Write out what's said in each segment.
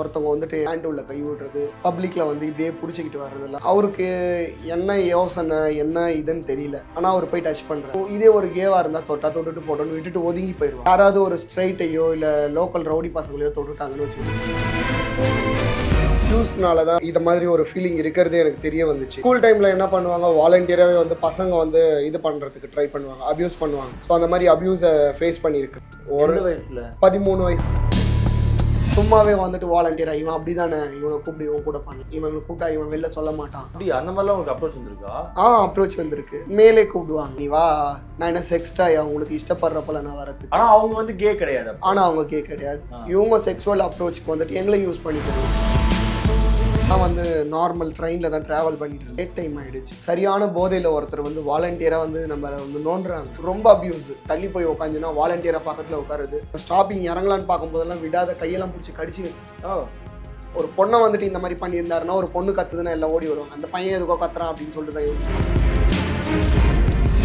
ஒருத்தவங்க வந்துட்டு ஹேண்ட் உள்ள கை விடுறது பப்ளிக்ல வந்து இப்படியே பிடிச்சிக்கிட்டு வர்றதில்ல அவருக்கு என்ன யோசனை என்ன இதுன்னு தெரியல. ஆனா அவர் போய் டச் பண்றாரு. இதே ஒரு கேவா இருந்தா தொட்டா தொட்டுட்டு போட்டோன்னு விட்டுட்டு ஒதுங்கி போயிடுவாங்க யாராவது ஒரு ஸ்ட்ரைட்டையோ இல்ல லோக்கல் ரவுடி பசங்களையோ தொட்டுட்டாங்கன்னு வச்சுக்கோங்க. யூஸ்னால தான் இந்த மாதிரி ஒரு ஃபீலிங் இருக்கிறதே எனக்கு தெரிய வந்துச்சு. ஸ்கூல் டைமில் என்ன பண்ணுவாங்க? வாலண்டியராகவே வந்து பசங்க வந்து இது பண்ணுறதுக்கு ட்ரை பண்ணுவாங்க அபியூஸ் பண்ணுவாங்க. ஸோ அந்த மாதிரி அபியூஸை ஃபேஸ் பண்ணியிருக்கு. ஒரு வயசுல? பதிமூணு வயசு. சும்மாவே வந்துட்டு வாலண்டியரா இவன் அப்படிதானே? இவனை கூப்பிட்டு இவன் கூட பண்ணு. இவன் கூப்பிட்டா இவன் வெளில சொல்ல மாட்டான். அப்படி அந்த மாதிரிலாம் உங்களுக்கு அப்ரோச் வந்திருக்கா? ஆ அப்ரோச் வந்திருக்கு. மேலே கூப்பிடுவாங்க. நீ வா நான் என்ன செக்ஸ்டாயா உங்களுக்கு இஷ்டப்படுறப்பல நான் வரதுக்கு ஆனா அவங்க வந்து கே கிடையாது. ஆனா அவங்க கே கிடையாது. இவங்க செக்ஸுவல் அப்ரோச்சுக்கு வந்துட்டு எங்களை யூஸ் பண்ணிக்கிறாங்க. நான் வந்து நார்மல் ட்ரெயினில் தான் ட்ராவல் பண்ணிட்டு லேட் டைம் ஆயிடுச்சு. சரியான போதையில் ஒருத்தர் வந்து வாலண்டியராக வந்து நம்மளை வந்து நோண்டுறாங்க. ரொம்ப அபியூஸ் தள்ளி போய் உட்காந்துன்னா வாலண்டியராக பக்கத்தில் உட்காருது ஸ்டாப்பிங் இறங்கலான்னு பார்க்கும்போதெல்லாம் விடாத கையெல்லாம் பிடிச்சி கடிச்சு வச்சு ஓ. ஒரு பொண்ணை வந்துட்டு இந்த மாதிரி பண்ணியிருந்தாருன்னா ஒரு பொண்ணு கத்துதுன்னா எல்லாம் ஓடி வருவாங்க. அந்த பையன் எதுக்கோ கத்துறான் அப்படின்னு சொல்லிட்டு தான்.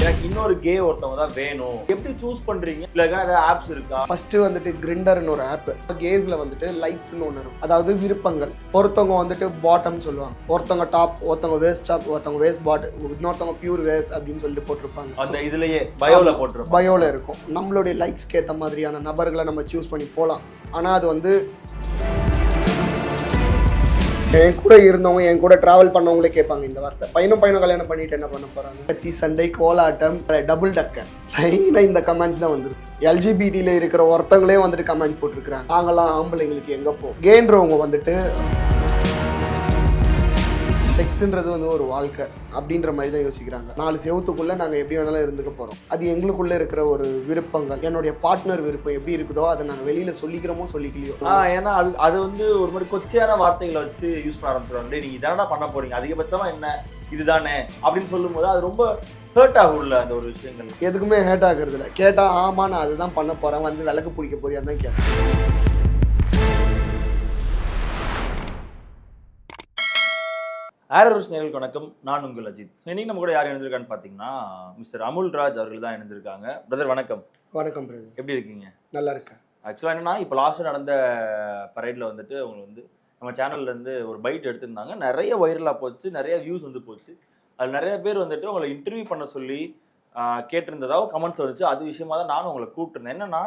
எனக்கு இன்னொரு கே ஒருத்தவங்க தான் வேணும். எப்படி சூஸ் பண்றீங்க? இல்ல ஏதாவது ஆப்ஸ் இருக்கா? ஃபர்ஸ்ட் வந்துட்டு கிரிண்டர்னு ஒரு ஆப் கேஸ்ல வந்துட்டு லைக்ஸ்னு ஒன்று இருக்கும். அதாவது விருப்பங்கள். ஒருத்தவங்க வந்துட்டு பாட்டம் சொல்லுவாங்க. ஒருத்தவங்க டாப் ஒருத்தவங்க வேஸ்ட் டாப் ஒருத்தவங்க வேஸ்ட் பாட் இன்னொருத்தவங்க பியூர் வேஸ்ட் அப்படின்னு சொல்லிட்டு போட்டிருப்பாங்க. அந்த இதுலயே பயோல போட்டிருப்போம் பயோல இருக்கும். நம்மளுடைய லைக்ஸ்க்கு ஏற்ற மாதிரியான நபர்களை நம்ம சூஸ் பண்ணி போகலாம் ஆனால் அது வந்து என் கூட இருந்தவங்க என் கூட டிராவல் பண்ணவங்களே கேட்பாங்க இந்த வார்த்தை. பையனும் பையனும் கல்யாணம் பண்ணிட்டு என்ன பண்ண போறாங்க? கத்தி சண்டை கோலாட்டம் டபுள் டக்கர் லைனாக இந்த கமெண்ட்ஸ் தான் வந்துருக்கு. எல்ஜிபிடியில் இருக்கிற ஒருத்தங்களே வந்துட்டு கமெண்ட் போட்டிருக்கிறாங்க. நாங்களாம் ஆம்பளைங்களுக்கு எங்கே போ? கேன்றவங்க வந்துட்டு செக்ஸ்ன்றது வந்து ஒரு வாழ்க்கை அப்படின்ற மாதிரி தான் யோசிக்கிறாங்க. நாலு செவத்துக்குள்ள நாங்கள் எப்படி வேணாலும் இருந்துக்க போகிறோம் அது எங்களுக்குள்ள இருக்கிற ஒரு விருப்பங்கள் என்னுடைய பார்ட்னர் விருப்பம் எப்படி இருக்குதோ அதை நாங்கள் வெளியில சொல்லிக்கிறோமோ சொல்லிக்கலையோ. ஏன்னா அது அது வந்து ஒரு மாதிரி கொச்சையான வார்த்தைகளை வச்சு யூஸ் பண்ண ஆரம்பிச்சிருவாங்க. டேய், நீங்க இதானடா பண்ண போறீங்க? அதிகபட்சமா என்ன? இதுதானே? அப்படின்னு சொல்லும்போது அது ரொம்ப ஹர்ட் ஆகும்ல அந்த ஒரு விஷயங்கள். எதுக்குமே ஹேட் ஆகுறது இல்லை கேட்டால் ஆமா நான் அதுதான் பண்ண போறேன். வந்து விளக்கு பிடிக்க போறியான்னு தான் கேட்டேன் ஆரரோஸ் நேர்களுக்கு வணக்கம். நான் உங்கள் அஜித். இன்னைக்கு நம்ம கூட யார் இணைஞ்சிருக்கான்னு பார்த்தீங்கன்னா மிஸ்டர் அமுல்ராஜ் அவர்கள் தான் இணைஞ்சிருக்காங்க. பிரதர் வணக்கம். வணக்கம் பிரதர் எப்படி இருக்கீங்க? நல்லா இருக்கேன். ஆக்சுவலாக என்னன்னா இப்போ லாஸ்ட்டாக நடந்த பரேடில் வந்துட்டு அவங்க வந்து நம்ம சேனல்ல இருந்து ஒரு பைட் எடுத்திருந்தாங்க. நிறைய வைரலாக போச்சு நிறைய வியூஸ் வந்து போச்சு. அது நிறைய பேர் வந்துட்டு உங்களை இன்டர்வியூ பண்ண சொல்லி ஆஹ், கேட்டிருந்ததாவும் கமெண்ட்ஸ் வந்துச்சு. அது விஷயமா தான் நானும் உங்களை கூப்பிட்டுருந்தேன். என்னன்னா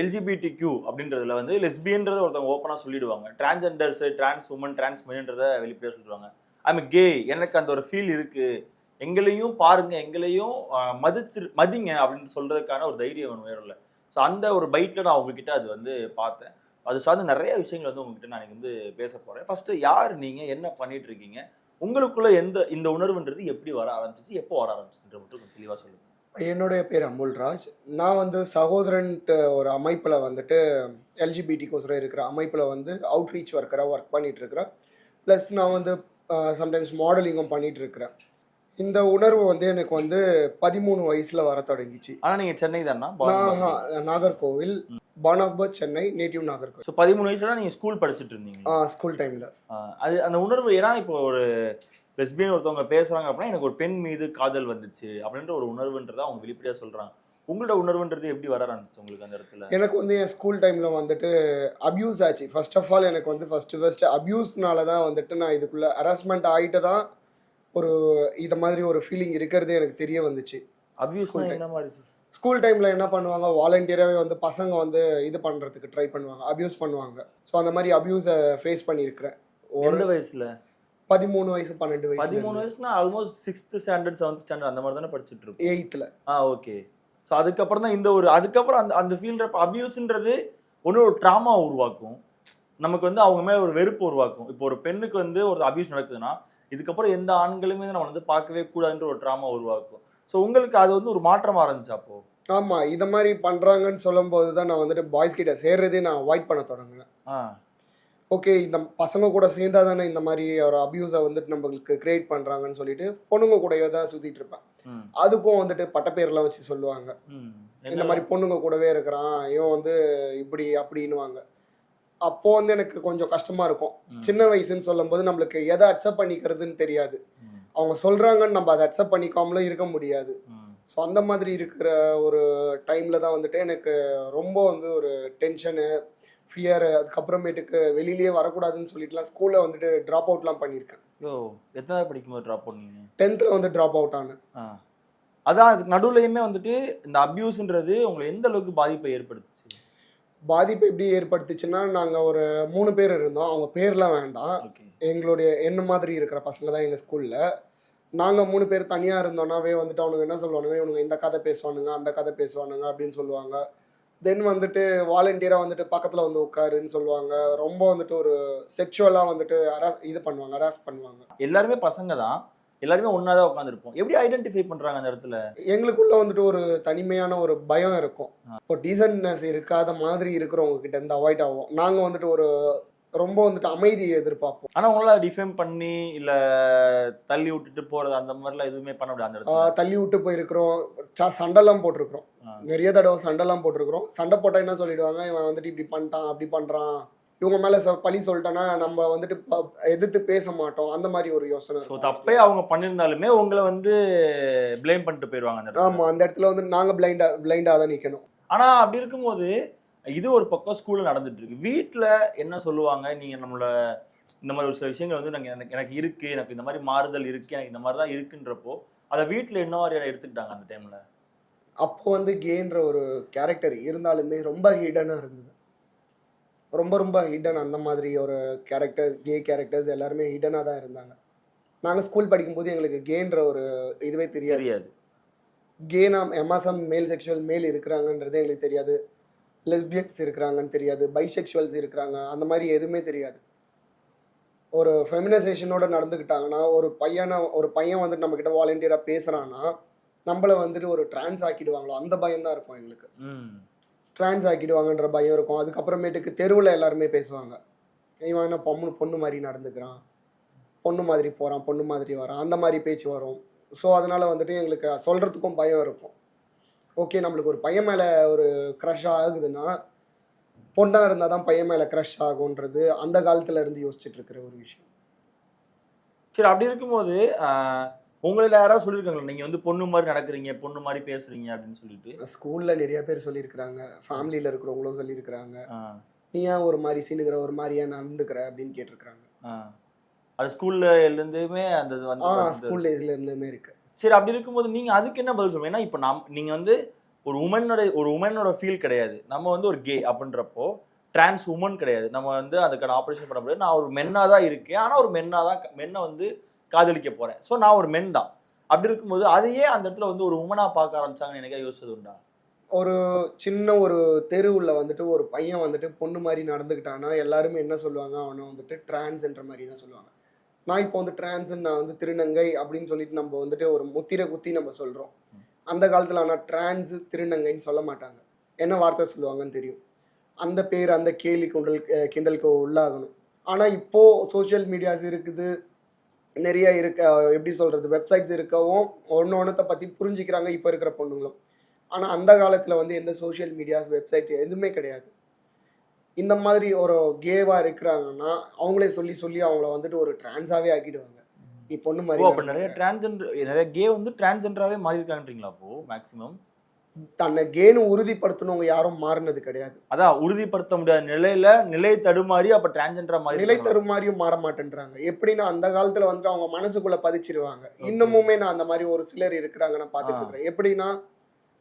எல்ஜிபிடி கியூ அப்படின்றதுல வந்து லெஸ்பியன்றத ஒருத்தவங்க ஓப்பனாக சொல்லிடுவாங்க. டிரான்ஜெண்டர்ஸ் டிரான்ஸ் உமன் டிரான்ஸ் மென்ன்றத வெளிப்படையாக சொல்லிடுவாங்க. ஐம் கே எனக்கு அந்த ஒரு ஃபீல் இருக்கு. எங்களையும் பாருங்க எங்களையும் மதிச்சு மதிங்க அப்படின்னு சொல்றதுக்கான ஒரு தைரியம் வேணும் வேற ஸோ அந்த ஒரு பைட்டில் நான் உங்ககிட்ட அது வந்து பார்த்தேன். அது சார்ந்து நிறைய விஷயங்கள் வந்து உங்ககிட்ட நான் வந்து பேச போகிறேன் ஃபர்ஸ்ட் யார் நீங்கள் என்ன பண்ணிட்டு இருக்கீங்க? உங்களுக்குள்ள எந்த இந்த உணர்வுன்றது எப்படி வர ஆரம்பிச்சிச்சு? எப்போ வர ஆரம்பிச்சுன்ற மட்டும் கொஞ்சம் தெளிவாக சொல்லுங்க. என்னுடைய பேர் அமுல்ராஜ். நான் வந்து சகோதரன்ட்டு ஒரு அமைப்பில் வந்துட்டு எல்ஜிபிடிக்கோசரம் இருக்கிற அமைப்பில் வந்து அவுட்ரீச் ஒர்க்கராக ஒர்க் பண்ணிகிட்டு இருக்கிறேன். ப்ளஸ் நான் வந்து சம்டைம்ஸ் மாடலிங்கும் பண்ணிட்டு இருக்கிறேன் இந்த உணர்வு வந்து எனக்கு வந்து பதிமூணு வயசுல வர தொடங்கிச்சு. ஆனால் நீங்கள் சென்னை தானா? ஆ, Nagercoil born of birth Chennai native Nagercoil. So பதிமூணு வயசுல நீங்கள் ஸ்கூல் படிச்சுட்டு இருந்தீங்க. ஸ்கூல் டைமில் அது அந்த உணர்வு ஏன்னா இப்போ ஒரு லெஸ்பியன் ஒருத்தவங்க பேசுறாங்க அப்படின்னா எனக்கு ஒரு பெண் மீது காதல் வந்துச்சு அப்படின்ற ஒரு உணர்வுன்றதை அவங்க வெளிப்படையாக சொல்றாங்க. உங்களோட உணர்வுன்றது எப்படி வர ஆரம்பிச்சு உங்களுக்கு அந்த இடத்துல? எனக்கு வந்து என் ஸ்கூல் டைமில் வந்துட்டு அப்யூஸ் ஆச்சு. ஃபர்ஸ்ட் ஆஃப் ஆல் எனக்கு வந்து ஃபர்ஸ்ட் ஃபர்ஸ்ட் அப்யூஸ்னால தான் வந்துட்டு நான் இதுக்குள்ள ஹராஸ்மெண்ட் ஆகிட்டு தான் ஒரு இது மாதிரி ஒரு ஃபீலிங் இருக்கிறதே எனக்கு தெரிய வந்துச்சு. அபியூஸ். என்ன மாதிரி ஸ்கூல் டைமில் என்ன பண்ணுவாங்க? வாலண்டியராகவே வந்து பசங்க வந்து இது பண்ணுறதுக்கு ட்ரை பண்ணுவாங்க. அப்யூஸ் பண்ணுவாங்க. ஸோ அந்த மாதிரி அப்யூஸை ஃபேஸ் பண்ணியிருக்கிறேன். ஒரு வயசுல? பதிமூணு வயசு பன்னெண்டு பதிமூணு வயசு வயசுனா almost sixth standard seventh standard அந்த மாதிரி தானே படிச்சுட்டு இருக்கோம் எயித்தில் ஆ ஓகே ஸோ அதுக்கப்புறம் தான் இந்த ஒரு அதுக்கப்புறம் அந்த அந்த ஃபீல்ட அபியூஸ்ன்றது ஒன்று ஒரு ட்ராமா உருவாக்கும். நமக்கு வந்து அவங்க மேல ஒரு வெறுப்பு உருவாக்கும். இப்போ ஒரு பெண்ணுக்கு வந்து ஒரு அபியூஸ் நடக்குதுன்னா இதுக்கப்புறம் எந்த ஆண்களுமே நம்ம வந்து பார்க்கவே கூடாதுன்ற ஒரு ட்ராமா உருவாக்கும். ஸோ உங்களுக்கு அது வந்து ஒரு மாற்றம் ஆரம்பிச்சு அப்போ? ஆமாம் இதை மாதிரி பண்ணுறாங்கன்னு சொல்லும்போது தான் நான் வந்துட்டு பாய்ஸ் கிட்ட சேர்றதே நான் அவாய்ட் பண்ண தொடங்கினேன். ஆ. ஓகே இந்த பசங்க கூட சேர்ந்தா தானே இந்த மாதிரி ஒரு அபியூஸை வந்துட்டு நம்மளுக்கு கிரியேட் பண்ணுறாங்கன்னு சொல்லிட்டு பொண்ணுங்க கூடயே தான் சுற்றிட்டு இருப்பேன். அதுக்கும் வந்துட்டு பட்டப்பேர்லாம் வச்சு சொல்லுவாங்க. இந்த மாதிரி பொண்ணுங்க கூடவே இருக்கிறான் இவன் வந்து இப்படி அப்படின்னுவாங்க. அப்போ வந்து எனக்கு கொஞ்சம் கஷ்டமா இருக்கும். சின்ன வயசுன்னு சொல்லும்போது நம்மளுக்கு எதை அக்செப்ட் பண்ணிக்கிறதுன்னு தெரியாது. அவங்க சொல்றாங்கன்னு நம்ம அதை அக்செப்ட் பண்ணிக்காமலும் இருக்க முடியாது. ஸோ அந்த மாதிரி இருக்கிற ஒரு டைம்ல தான் வந்துட்டு எனக்கு ரொம்ப வந்து ஒரு டென்ஷனு ஃபியர் அதுக்கப்புறமேட்டுக்கு வெளியிலேயே வரக்கூடாதுன்னு சொல்லிட்டுலாம் ஸ்கூலில் வந்துட்டு ட்ராப் அவுட்லாம் பண்ணியிருக்கேன். யோ எத்தனை படிக்கும்போது ட்ராப் பண்ணீங்க டென்த்தில் வந்து ட்ராப் அவுட் ஆனேன். அதான் அதுக்கு நடுவுலையுமே வந்துட்டு இந்த அபியூஸ்ன்றது உங்களை எந்த அளவுக்கு பாதிப்பை ஏற்படுத்துச்சு? பாதிப்பு எப்படி ஏற்படுத்துச்சுன்னா நாங்கள் ஒரு மூணு பேர் இருந்தோம். அவங்க பேர்லாம் வேண்டாம். எங்களுடைய என்ன மாதிரி இருக்கிற பசங்க தான் எங்கள் ஸ்கூலில் நாங்கள் மூணு பேர் தனியாக இருந்தோம்னாவே வந்துட்டு அவனுங்க என்ன சொல்லுவானுங்க? இவனுங்க இந்த கதை பேசுவானுங்க அந்த கதை பேசுவானுங்க அப்படின்னு சொல்லுவாங்க. தென் வந்துட்டு வாலண்டியராக வந்துட்டு பக்கத்தில் வந்து உட்காருன்னு சொல்லுவாங்க. ரொம்ப வந்துட்டு ஒரு செக்ஷுவலாக வந்துட்டு harass- இது பண்ணுவாங்க ஹராஸ் பண்ணுவாங்க. எல்லாருமே பசங்க தான். எல்லாருமே ஒன்றா தான் உட்காந்துருப்போம் எப்படி ஐடென்டிஃபை பண்றாங்க அந்த இடத்துல? எங்களுக்குள்ள வந்துட்டு ஒரு தனிமையான ஒரு பயம் இருக்கும். இப்போ டீசன்ட்னஸ் இருக்காத மாதிரி இருக்கிறவங்க கிட்ட இருந்து அவாய்ட் ஆகும் நாங்கள் வந்துட்டு ஒரு ரொம்ப வந்துட்டு அமைதியை எதிர்பார்ப்போம். ஆனா உங்களால டிஃபைம் பண்ணி இல்ல தள்ளி விட்டுட்டு போறது அந்த மாதிரிலாம் எதுவுமே பண்ண முடியாது தள்ளி விட்டு போயிருக்கிறோம். சண்டைலாம் போட்டிருக்கிறோம். நிறைய தடவை சண்டைலாம் போட்டிருக்கிறோம். சண்டை போட்டா என்ன சொல்லிடுவாங்க? இவன் வந்துட்டு இப்படி பண்ணிட்டான் அப்படி பண்றான். இவங்க மேல பழி சொல்லிட்டோன்னா நம்ம வந்துட்டு எதிர்த்து பேச மாட்டோம். அந்த மாதிரி ஒரு யோசனை ஸோ. தப்பே அவங்க பண்ணியிருந்தாலுமே உங்களை வந்து ப்ளேம் பண்ணிட்டு போயிடுவாங்க அந்த ஆமா அந்த இடத்துல வந்து நாங்க பிளைண்டா பிளைண்டா தான் நிக்கணும். ஆனா அப்படி இருக்கும்போது இது ஒரு பக்கம் ஸ்கூல்ல நடந்துட்டு இருக்கு. வீட்ல என்ன சொல்லுவாங்க? நீங்க நம்மள இந்த மாதிரி ஒரு சில விஷயங்கள் வந்து நாங்க எனக்கு எனக்கு இருக்கு எனக்கு இந்த மாதிரி மாறுதல் இருக்கு எனக்கு இந்த மாதிரி தான் இருக்குன்றப்போ அதை வீட்ல என்ன மாதிரி எடுத்துக்கிட்டாங்க அந்த டைம்ல அப்போ வந்து கேன்ற ஒரு கேரக்டர் இருந்தாலுமே ரொம்ப ஹிடனா இருந்தது. ரொம்ப ரொம்ப ஹிடன் அந்த மாதிரி ஒரு கேரக்டர் கே கேரக்டர்ஸ் எல்லாருமே ஹிடனா தான் இருந்தாங்க. நாங்க ஸ்கூல் படிக்கும்போது எங்களுக்கு கேன்ற ஒரு இதுவே தெரியாது. தெரியாது. கே நாம் எமாசம் மேல் செக்ஷுவல் மேல் இருக்கிறாங்கன்றது எங்களுக்கு தெரியாது. லெஸ்பியன்ஸ் இருக்கிறாங்கன்னு தெரியாது. பைசெக்சுவல்ஸ் இருக்கிறாங்க. அந்த மாதிரி எதுவுமே தெரியாது. ஒரு ஃபெமினைசேஷனோட நடந்துக்கிட்டாங்கன்னா ஒரு பையனை ஒரு பையன் வந்துட்டு நம்ம கிட்ட வாலண்டியராக பேசுறான்னா நம்மள வந்துட்டு ஒரு டிரான்ஸ் ஆக்கிடுவாங்களோ அந்த பயம் தான் இருக்கும் எங்களுக்கு. டிரான்ஸ் ஆக்கிடுவாங்கன்ற பயம் இருக்கும். அதுக்கப்புறமேட்டுக்கு தெருவில் எல்லாருமே பேசுவாங்க. இவன் என்ன பொண்ணு பொண்ணு மாதிரி நடந்துக்கிறான். பொண்ணு மாதிரி போகிறான் பொண்ணு மாதிரி வரான். அந்த மாதிரி பேச்சு வரும். ஸோ அதனால வந்துட்டு எங்களுக்கு சொல்கிறதுக்கும் பயம் இருக்கும். ஓகே நம்மளுக்கு ஒரு பையன் மேலே ஒரு க்ரஷ் ஆகுதுன்னா பொண்ணாக இருந்தால் தான் பையன் மேலே க்ரஷ் ஆகுன்றது அந்த காலத்துல இருந்து யோசிச்சுட்டு இருக்கிற ஒரு விஷயம். சரி அப்படி இருக்கும்போது உங்களில் யாராவது சொல்லியிருக்காங்களா நீங்க வந்து பொண்ணு மாதிரி நடக்கிறீங்க பொண்ணு மாதிரி பேசுறீங்க அப்படின்னு சொல்லிட்டு. ஸ்கூலில் நிறைய பேர் சொல்லியிருக்கிறாங்க. ஃபேமிலியில் இருக்கிறவங்களும் சொல்லியிருக்கிறாங்க. நீ ஏன் ஒரு மாதிரி சீனுங்கிற ஒரு மாதிரியா நடந்துக்கிற அப்படின்னு கேட்டிருக்கிறாங்க. ஆஹ். அது ஸ்கூல்ல இருந்துமே அந்த இது வந்து ஆ வந்து- ஸ்கூல் டேஸ்ல இருந்துமே இருக்கு. சரி அப்படி இருக்கும்போது நீங்க அதுக்கு என்ன பதில் சொல்லுங்க ஏன்னா இப்போ நம் நீங்க வந்து ஒரு உமனோட ஒரு உமனோட ஃபீல் கிடையாது. நம்ம வந்து ஒரு கே அப்படின்றப்போ டிரான்ஸ் உமன் கிடையாது. நம்ம வந்து அதுக்கான ஆப்ரேஷன் பண்ண முடியாது. நான் ஒரு மென்னா தான் இருக்கேன். ஆனா ஒரு மென்னா தான் மென்னை வந்து காதலிக்க போறேன். ஸோ நான் ஒரு மென் தான். அப்படி இருக்கும்போது அதையே அந்த இடத்துல வந்து ஒரு உமனா பார்க்க ஆரம்பிச்சாங்கன்னு எனக்கே யோசிச்சது உண்டா? ஒரு சின்ன ஒரு தெருவுல வந்துட்டு ஒரு பையன் வந்துட்டு பொண்ணு மாதிரி நடந்துக்கிட்டான்னா எல்லாருமே என்ன சொல்லுவாங்க? அவனை வந்துட்டு டிரான்ஸ்ன்ற மாதிரி தான் சொல்லுவாங்க. நான் இப்போ வந்து டிரான்ஸ் நான் வந்து திருநங்கை அப்படின்னு சொல்லிட்டு நம்ம வந்துட்டு ஒரு முத்திரை குத்தி நம்ம சொல்றோம். அந்த காலத்துல ஆனால் டிரான்ஸ் திருநங்கைன்னு சொல்ல மாட்டாங்க. என்ன வார்த்தை சொல்லுவாங்கன்னு தெரியும். அந்த பேர் அந்த கேலி குண்டல் கிண்டலுக்கு உள்ளாகணும். ஆனால் இப்போ சோஷியல் மீடியாஸ் இருக்குது. நிறைய இருக்க எப்படி சொல்றது வெப்சைட்ஸ் இருக்கவும் ஒன்று ஒன்றத்தை பத்தி புரிஞ்சுக்கிறாங்க இப்போ இருக்கிற பொண்ணுங்களும். ஆனா அந்த காலத்துல வந்து எந்த சோஷியல் மீடியாஸ் வெப்சைட் எதுவுமே கிடையாது. இந்த மாதிரி ஒரு கேவா இருக்கிறாங்கன்னா அவங்களே சொல்லி சொல்லி அவங்கள வந்துட்டு ஒரு டிரான்ஸாவே ஆக்கிடுவாங்க. நீ பொண்ணு மாதிரி நிறைய டிரான்ஜெண்டர் நிறைய கே வந்து டிரான்ஜெண்டராகவே மாறி இருக்காங்கன்றீங்களா அப்போ மேக்ஸிமம் தன்னை கேனு உறுதிப்படுத்தணுங்க யாரும் மாறினது கிடையாது. அதான் உறுதிப்படுத்த முடியாத நிலையில நிலை தடுமாறி அப்ப டிரான்ஜெண்டரா மாறி நிலை? தருமாறியும் மாற மாட்டேன்றாங்க. எப்படின்னா அந்த காலத்துல வந்துட்டு அவங்க மனசுக்குள்ள பதிச்சிருவாங்க. இன்னமுமே நான் அந்த மாதிரி ஒரு சிலர் இருக்கிறாங்க நான் பார்த்துட்டு ஆ. இருக்கிறேன். எப்படின்னா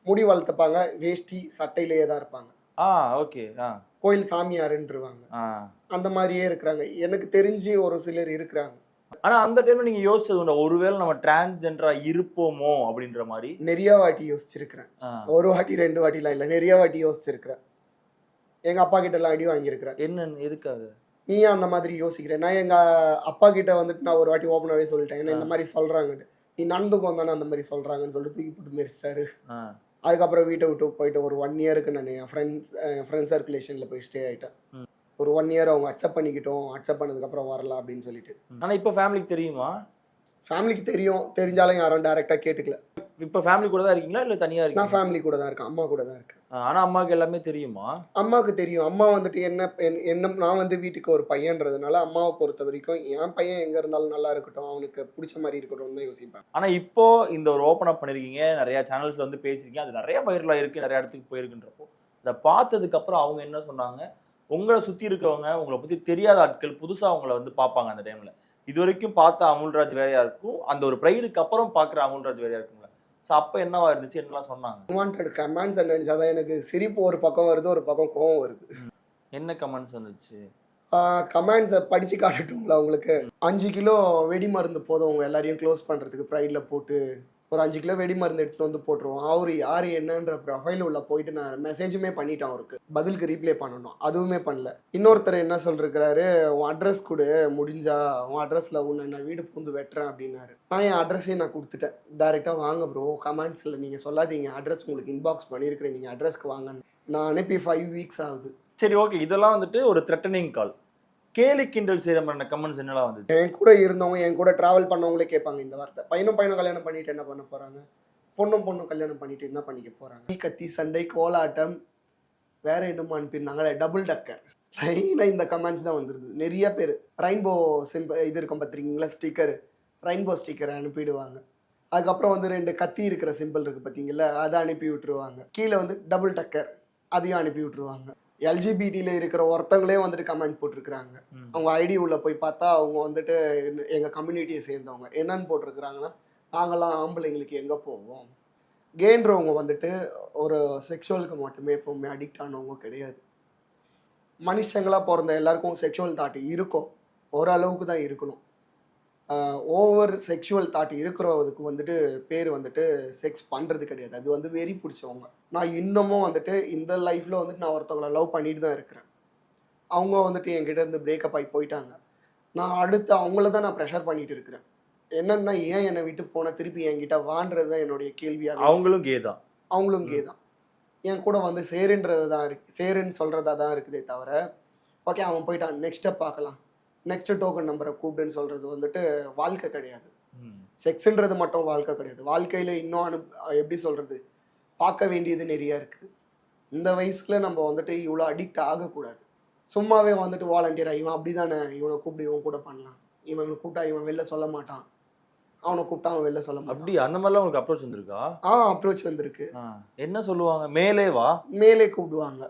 முடி வளர்த்துப்பாங்க வேஷ்டி சட்டையிலேயே தான் இருப்பாங்க. ஆ ஓகே கோயில் சாமியாருன்றுவாங்க. அந்த மாதிரியே இருக்கிறாங்க. எனக்கு தெரிஞ்சு ஒரு சிலர் இருக்கிறாங்க. ஆனா அந்த டைம்ல நீங்க யோசிச்சது உண்டா? ஒருவேளை நம்ம டிரான்ஸ்ஜெண்டரா இருப்போமோ? அப்படின்ற மாதிரி? நிறைய வாட்டி யோசிச்சிருக்கிறேன். ஒரு வாட்டி ரெண்டு வாட்டிலாம் இல்லை. நிறைய வாட்டி யோசிச்சிருக்கிறேன். எங்க அப்பா கிட்ட எல்லாம் அடி வாங்கியிருக்கிறேன். என்ன எதுக்காக? நீ ஏன் அந்த மாதிரி யோசிக்கிறேன் நான் எங்க அப்பா கிட்ட வந்துட்டு நான் ஒரு வாட்டி ஓப்பனாவே சொல்லிட்டேன். ஏன்னா இந்த மாதிரி சொல்றாங்கன்னு நீ நடந்துக்கோ தானே அந்த மாதிரி சொல்றாங்கன்னு சொல்லிட்டு தூக்கி போட்டு மெரிச்சிட்டாரு ஆ. அதுக்கப்புறம் வீட்டை விட்டு போயிட்டு ஒரு ஒன் இயருக்கு நான் என் ஃப்ரெண்ட்ஸ் ஃப்ரெண்ட் சர்க்குலேஷன்ல போய் ஸ்டே ஆயிட்டேன். ஒரு ஒன் இயர் அவங்க அக்செப்ட் பண்ணிக்கிட்டோம் அக்செப்ட் பண்ணதுக்கப்புறம் வரலாம் அப்படின்னு சொல்லிட்டு. ஆனா இப்ப ஃபேமிலிக்கு தெரியுமா? ஃபேமிலிக்கு தெரியும். தெரிஞ்சாலும் யாரும் டைரக்டா கேட்டுக்கல. இப்ப ஃபேமிலி கூட தான் இருக்கீங்களா? இல்ல தனியா நான் இருக்கீங்க ஃபேமிலி கூட தான் இருக்கேன். அம்மா கூட தான் இருக்கேன். ஆனா அம்மாவுக்கு எல்லாமே தெரியுமா? அம்மாவுக்கு தெரியும். அம்மா வந்துட்டு என்ன என்- என்ன நான் வந்து வீட்டுக்கு ஒரு பையன்றதுனால அம்மாவை பொறுத்த வரைக்கும் என் பையன் எங்க இருந்தாலும் நல்லா இருக்கட்டும். அவனுக்கு பிடிச்ச மாதிரி இருக்கட்டும் தான் யோசிப்பேன். ஆனா இப்போ இந்த ஒரு ஓப்பன் அப் பண்ணிருக்கீங்க. நிறைய சேனல்ஸ்ல வந்து பேசிருக்கீங்க அது நிறைய வைரலா இருக்கு நிறைய இடத்துக்கு போயிருக்குன்றப்போ. அதை பார்த்ததுக்கு அப்புறம் அவங்க என்ன சொன்னாங்க? உங்களை சுத்தி இருக்கவங்க உங்களை பத்தி தெரியாத ஆட்கள் புதுசா உங்களை வந்து பார்ப்பாங்க அந்த டைம்ல இது வரைக்கும் பார்த்த அமுல்ராஜ் வேறையா இருக்கும். அந்த ஒரு ப்ரைடுக்கு அப்புறம் பாக்குற அமுல்ராஜ் வேறையா இருக்கும்ல. ஸோ அப்ப என்னவா இருந்துச்சு? என்னலாம் சொன்னாங்க? அன்வான்ட் கமெண்ட்ஸ் நினைச்சாதான் எனக்கு சிரிப்பு ஒரு பக்கம் வருது ஒரு பக்கம் கோவம் வருது. என்ன கமெண்ட்ஸ் வந்துச்சு? கமெண்ட்ஸை படிச்சு காட்டட்டுங்களா உங்களுக்கு? அஞ்சு கிலோ வெடி மருந்து போதும் உங்க எல்லாரையும் க்ளோஸ் பண்றதுக்கு ப்ரைட்ல போட்டு. ஒரு அஞ்சு கிலோ வெடி மருந்து எடுத்துட்டு வந்து போட்டுருவோம். அவரு யாரு என்னன்ற ப்ரொஃபைல் உள்ள போயிட்டு நான் மெசேஜுமே பண்ணிட்டேன் அவருக்கு. பதிலுக்கு ரீப்ளே பண்ணணும். அதுவுமே பண்ணல. இன்னொருத்தர் என்ன சொல்லிருக்கிறாரு உன் அட்ரஸ் கொடு முடிஞ்சா உன் அட்ரஸ்ல உன்னை நான் வீடு பூந்து வெட்டுறேன் அப்படின்னாரு. நான் என் அட்ரஸையும் நான் கொடுத்துட்டேன். டைரெக்டா வாங்க ப்ரோ கமெண்ட்ஸ்ல நீங்க சொல்லாதீங்க. அட்ரஸ் உங்களுக்கு இன்பாக்ஸ் பண்ணியிருக்கிறேன் நீங்க அட்ரஸ்க்கு வாங்கன்னு. நான் அனுப்பி ஃபைவ் வீக்ஸ் ஆகுது. சரி ஓகே இதெல்லாம் வந்துட்டு ஒரு த்ரெட்டனிங் கால் கேலி கிண்டல் செய்த மாதிரி கமெண்ட்ஸ் என்னலாம் வந்துச்சு? என் கூட இருந்தவங்க என் கூட டிராவல் பண்ணவங்களே கேட்பாங்க இந்த வார்த்தை. பையனும் பையனும் கல்யாணம் பண்ணிட்டு என்ன பண்ண போறாங்க? பொண்ணும் பொண்ணும் கல்யாணம் பண்ணிட்டு என்ன பண்ணிக்க போறாங்க? கத்தி சண்டை கோலாட்டம் வேற என்னமோ அனுப்பியிருந்தாங்களே டபுள் டக்கர் லைனாக இந்த கமெண்ட்ஸ் தான் வந்துருது. நிறைய பேர். ரெயின்போ சிம்ப இது இருக்கும் பார்த்துருக்கீங்களா? ஸ்டிக்கர் ரெயின்போ ஸ்டிக்கரை அனுப்பிடுவாங்க. அதுக்கப்புறம் வந்து ரெண்டு கத்தி இருக்கிற சிம்பிள் இருக்குது பார்த்தீங்களா அதை அனுப்பி விட்டுருவாங்க. கீழே வந்து டபுள் டக்கர் அதையும் அனுப்பி விட்டுருவாங்க. எல்ஜிபிடியில் இருக்கிற ஒருத்தங்களே வந்துட்டு கமெண்ட் போட்டிருக்கிறாங்க. அவங்க ஐடி உள்ள போய் பார்த்தா அவங்க வந்துட்டு எங்க கம்யூனிட்டியை சேர்ந்தவங்க. என்னன்னு போட்டிருக்கிறாங்கன்னா நாங்கெல்லாம் ஆம்பளைங்களுக்கு எங்க போவோம்? கேன்றவங்க வந்துட்டு ஒரு செக்ஷுவலுக்கு மட்டுமே எப்பவுமே அடிக்ட் ஆனவங்க கிடையாது. மனுஷங்களா பிறந்த எல்லாருக்கும் செக்ஷுவல் தாட் இருக்கும். ஓரளவுக்கு தான் இருக்கணும். ஓவர் செக்ஷுவல் தாட் இருக்கிறவதுக்கு வந்துட்டு பேர் வந்துட்டு செக்ஸ் பண்ணுறது கிடையாது. அது வந்து வெறி பிடிச்சவங்க. நான் இன்னமும் வந்துட்டு இந்த லைஃப்பில் வந்துட்டு நான் ஒருத்தவங்களை லவ் பண்ணிட்டு தான் இருக்கிறேன். அவங்க வந்துட்டு என்கிட்ட இருந்து பிரேக்கப் ஆகி போயிட்டாங்க. நான் அடுத்து அவங்கள தான் நான் ப்ரெஷர் பண்ணிட்டு இருக்கிறேன். என்னன்னா ஏன் என்னை விட்டு போன? திருப்பி என்கிட்ட வான்றது தான் என்னுடைய கேள்வியாக அவங்களும் கே தான். அவங்களும் கே தான். என் கூட வந்து சேருன்றது தான் இருக்கு. சேருன்னு சொல்றதா தான் இருக்குதே தவிர ஓகே அவன் போயிட்டான். நெக்ஸ்ட் ஸ்டெப் பார்க்கலாம். நெக்ஸ்ட் டோக்கன் நம்பரை கூப்பிடுன்னு சொல்றது வந்துட்டு வாழ்க்கை கிடையாது. செக்ஸ்ன்றது மட்டும் வாழ்க்கை கிடையாது. வாழ்க்கையில இன்னும் அனு எப்படி சொல்றது? பார்க்க வேண்டியது நிறைய இருக்குது. இந்த வயசுல நம்ம வந்துட்டு இவ்வளோ அடிக்ட் ஆகக்கூடாது. சும்மாவே வந்துட்டு வாலண்டியரா இவன் அப்படிதானே? இவனை கூப்பிடு இவன் கூட பண்ணலாம். இவன் இவனை கூப்பிட்டா இவன் வெளில சொல்ல மாட்டான். அவனை கூப்பிட்டா அவன் வெளில சொல்ல மாட்டான். அப்படி அந்த மாதிரிலாம் உங்களுக்கு அப்ரோச் வந்திருக்கா? ஆ அப்ரோச் வந்திருக்கு. என்ன சொல்லுவாங்க? மேலே வா. மேலே கூப்பிடுவாங்க.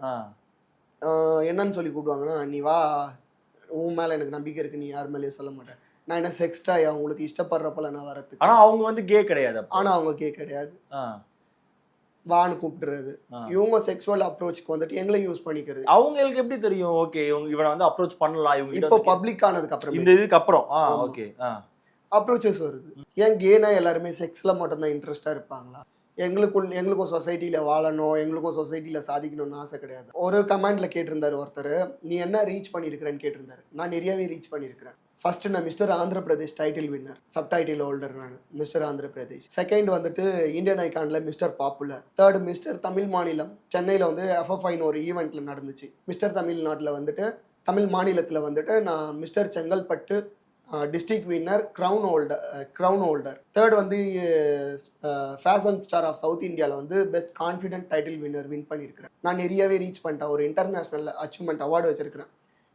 என்னன்னு சொல்லி கூப்பிடுவாங்கன்னா நீ வா. உன் மேல எனக்கு நம்பிக்கை இருக்கு நீ யார் மேலேயும் சொல்ல மாட்டேன். நான் என்ன செக்ஸ்டாயா உங்களுக்கு இஷ்டப்படுறப்பல நான் வரதுக்கு ஆனா அவங்க வந்து கே கிடையாது. ஆனா அவங்க கே கிடையாது. வான்னு கூப்பிடுறது. இவங்க செக்ஸுவல் அப்ரோச்சுக்கு வந்துட்டு எங்களை யூஸ் பண்ணிக்கிறது. அவங்களுக்கு எப்படி தெரியும்? ஓகே இவங்க இவனை வந்து அப்ரோச் பண்ணலாம் இவங்க இப்போ பப்ளிக் ஆனதுக்கு அப்புறம். இந்த இதுக்கு அப்புறம். ஓகே அப்ரோச்சஸ் வருது. ஏன் கேனா எல்லாருமே செக்ஸ்ல மட்டும்தான் இன்ட்ரெஸ்டா இருப்பாங்களா? எங்களுக்குள் எங்களுக்கும் சொசைட்டியில் வாழணும் எங்களுக்கும் சொசைட்டியில் சாதிக்கணும்னு ஆசை கிடையாது. ஒரு கமெண்டில் கேட்டிருந்தாரு ஒருத்தர் நீ என்ன ரீச் பண்ணியிருக்கிறேன்னு கேட்டிருந்தாரு. நான் நிறையவே ரீச் பண்ணியிருக்கிறேன். ஃபர்ஸ்ட் நான் mister Andhra Pradesh title winner sub title holder நான் மிஸ்டர் ஆந்திர பிரதேஷ். செகண்ட் வந்துட்டு Indian ஐகானில் mister popular third mister Tamil மாநிலம். சென்னையில் வந்து எஃப்எஃப்ஐன்னு ஒரு ஈவெண்ட்டில் நடந்துச்சு. மிஸ்டர் தமிழ்நாட்டில் வந்துட்டு தமிழ் மாநிலத்தில் வந்துட்டு நான் mister Chengalpattu district winner crown holder crown holder third வந்து ஃபேஷன் ஸ்டார் ஆஃப் சவுத் இந்தியாவில் வந்து best confident title winner win பண்ணியிருக்கிறேன் நான் நிறையவே ரீச் பண்ணிட்டேன். ஒரு இன்டர்நேஷ்னல் அச்சீவ்மெண்ட் அவார்டு வச்சிருக்கிறேன்.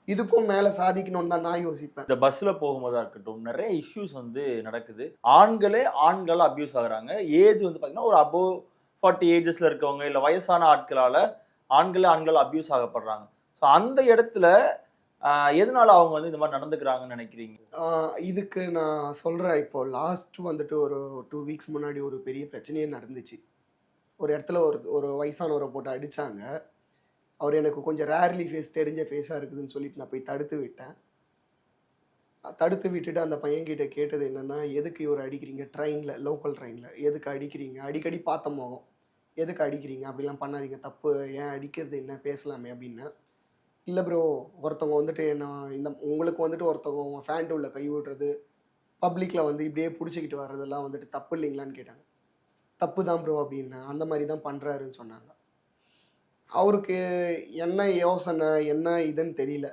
இதுக்கும் மேலே சாதிக்கணும்னு தான் நான் யோசிப்பேன். இந்த பஸ்ல போகும்போதா இருக்கட்டும் நிறைய இஷ்யூஸ் வந்து நடக்குது. ஆண்களே ஆண்கள் அபியூஸ் ஆகுறாங்க. ஏஜ் வந்து பாத்தீங்கன்னா ஒரு அபோவ் ஃபார்ட்டி ஏஜஸ்ல இருக்கவங்க இல்ல வயசான ஆட்களால ஆண்களே ஆண்கள் அபியூஸ் ஆகப்படுறாங்க. ஸோ அந்த இடத்துல எதனால அவங்க வந்து இந்த மாதிரி நடந்துக்கிறாங்கன்னு நினைக்கிறீங்க? இதுக்கு நான் சொல்கிறேன் இப்போ லாஸ்ட் வந்துட்டு ஒரு டூ வீக்ஸ் முன்னாடி ஒரு பெரிய பிரச்சனையே நடந்துச்சு. ஒரு இடத்துல ஒரு ஒரு வயசானவரை போட்டு அடித்தாங்க அவர் எனக்கு கொஞ்சம் ரேர்லி ஃபேஸ் தெரிஞ்ச ஃபேஸாக இருக்குதுன்னு சொல்லிட்டு நான் போய் தடுத்து விட்டேன். தடுத்து விட்டுட்டு அந்த பையன்கிட்ட கேட்டது என்னென்னா எதுக்கு இவர் அடிக்கிறீங்க? ட்ரெயினில் லோக்கல் ட்ரெயினில் எதுக்கு அடிக்கிறீங்க? அடிக்கடி பார்த்த முகம். எதுக்கு அடிக்கிறீங்க? அப்படிலாம் பண்ணாதீங்க. தப்பு. ஏன் அடிக்கிறது என்ன? பேசலாமே அப்படின்னு. இல்லை ப்ரோ ஒருத்தவங்க வந்துட்டு என்ன இந்த உங்களுக்கு வந்துட்டு ஒருத்தவங்க உங்கள் ஃபேண்ட் உள்ள கை விடுறது பப்ளிக்கில் வந்து இப்படியே பிடிச்சிக்கிட்டு வர்றதெல்லாம் வந்துட்டு தப்பு இல்லைங்களான்னு கேட்டாங்க. தப்பு தான் ப்ரோ அப்படின்னு அந்த மாதிரி தான் பண்ணுறாருன்னு சொன்னாங்க. அவருக்கு என்ன யோசனை என்ன இதுன்னு தெரியல.